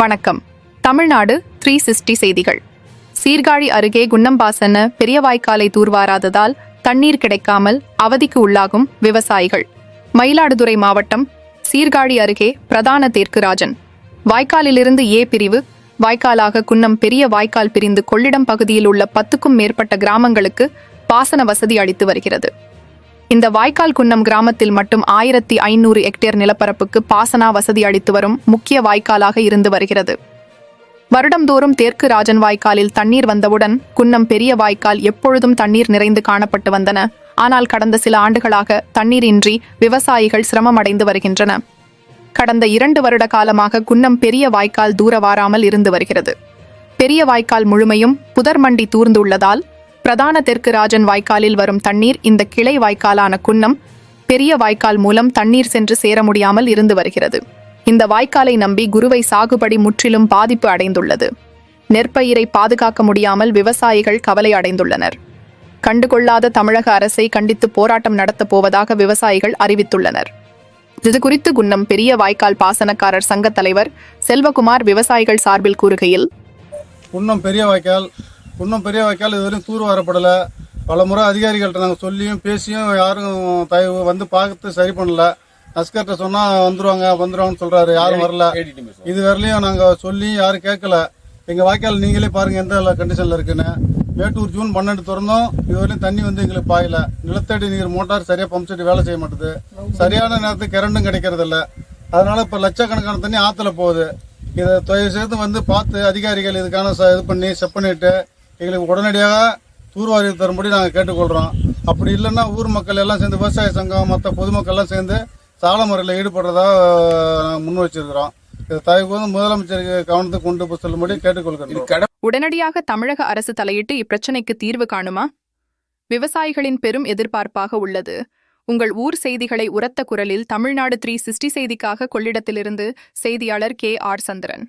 வணக்கம். Tamil Nadu three sixty செய்திகள். சீர்காழி அருகே குன்னம்பாசன பெரிய வாய்க்காலை தூர்வாராததால் தண்ணீர் கிடைக்காமல் அவதிக்கு உள்ளாகும் விவசாயிகள். மயிலாடுதுறை மாவட்டம் சீர்காழி அருகே பிரதான தேர்க்கு ராஜன். வாய்க்காலிலிருந்து ஏ பிரிவு வாய்க்காலாக குன்னம் பெரிய வாய்க்கால் பிரிந்து கொள்ளிடம் பகுதியில் உள்ள பத்துக்கும் மேற்பட்ட கிராமங்களுக்கு பாசன வசதி அளித்து வருகிறது. இந்த வாய்க்கால் குன்னம் கிராமத்தில் மட்டும் ஆயிரத்தி ஐநூறு ஹெக்டேர் நிலப்பரப்புக்கு பாசனா வசதி அளித்து வரும் முக்கிய வாய்க்காலாக இருந்து வருகிறது. வருடம்தோறும் தேற்கு ராஜன் வாய்க்காலில் தண்ணீர் வந்தவுடன் குன்னம் பெரிய வாய்க்கால் எப்பொழுதும் தண்ணீர் நிறைந்து காணப்பட்டு வந்தன. ஆனால் கடந்த சில ஆண்டுகளாக தண்ணீரின்றி விவசாயிகள் சிரமமடைந்து வருகின்றன. கடந்த இரண்டு வருட காலமாக குன்னம் பெரிய வாய்க்கால் தூர வாராமல் இருந்து வருகிறது. பெரிய வாய்க்கால் முழுமையும் புதர்மண்டி தூர்ந்துள்ளதால் பிரதான தெற்கு ராஜன் வாய்க்காலில் வரும் தண்ணீர் இந்த கிளை வாய்க்காலான குன்னம் பெரிய வாய்க்கால் மூலம் தண்ணீர் சென்று சேர முடியாமல் இருந்து வருகிறது. இந்த வாய்க்காலை நம்பி குருவை சாகுபடி முற்றிலும் பாதிப்பு அடைந்துள்ளது. நெற்பயிரை பாதுகாக்க முடியாமல் விவசாயிகள் கவலை அடைந்துள்ளனர். கண்டுகொள்ளாத தமிழக அரசை கண்டித்து போராட்டம் நடத்தப் போவதாக விவசாயிகள் அறிவித்துள்ளனர். இது குறித்து குன்னம் பெரிய வாய்க்கால் பாசனக்காரர் சங்கத் தலைவர் செல்வகுமார் விவசாயிகள் சார்பில் கூறுகையில் குன்னம் பெரிய வாய்க்கால் குன்னம் பெரிய வாய்க்கால் இதுவரையும் தூர் வரப்படலை. பல முறை அதிகாரிகள்கிட்ட நாங்கள் சொல்லியும் பேசியும் யாரும் தயவு வந்து பார்த்து சரி பண்ணல. நஸ்கர்கிட்ட சொன்னால் வந்துருவாங்க வந்துருவாங்கன்னு சொல்கிறாரு யாரும் வரல. இது வரலையும் நாங்கள் சொல்லி யாரும் கேட்கல. எங்கள் வாய்க்கால் நீங்களே பாருங்கள் எந்த கண்டிஷனில் இருக்குன்னு. மேட்டூர் ஜூன் பன்னெண்டு திறந்தோம். இதுவரையும் தண்ணி வந்து எங்களுக்கு பாயல. நிலத்தடி நீர் மோட்டார் சரியாக பம்ப் செட் வேலை செய்ய மாட்டுது. சரியான நேரத்துக்கு கரண்டும் கிடைக்கிறது இல்ல. அதனால இப்போ லட்சக்கணக்கான தண்ணி ஆற்றுல போகுது. இதை தயவு செய்து வந்து பார்த்து அதிகாரிகள் இதுக்கான இது பண்ணி செப் பண்ணிட்டு எங்களுக்கு உடனடியாக தூர்வாரி தரும்படி நாங்கள் கேட்டுக்கொள்கிறோம் அப்படி இல்லைன்னா ஊர் மக்கள் எல்லாம் சேர்ந்து விவசாய சங்கம் மற்ற பொதுமக்கள் எல்லாம் சேர்ந்து சால முறையில் ஈடுபடுறதா நாங்கள் முன் வச்சிருக்கிறோம். இதை தயவு வந்து முதலமைச்சருக்கு கவனத்துக்கு கொண்டு செல்லும்படி கேட்டுக்கொள்கிறோம். உடனடியாக தமிழக அரசு தலையிட்டு இப்பிரச்சினைக்கு தீர்வு காணுமா? விவசாயிகளின் பெரும் எதிர்பார்ப்பாக உள்ளது. உங்கள் ஊர் செய்திகளை உரத்த குரலில் தமிழ்நாடு த்ரீ சிக்ஸ்டி செய்திக்காக கொள்ளிடத்திலிருந்து செய்தியாளர் கே ஆர் சந்திரன்.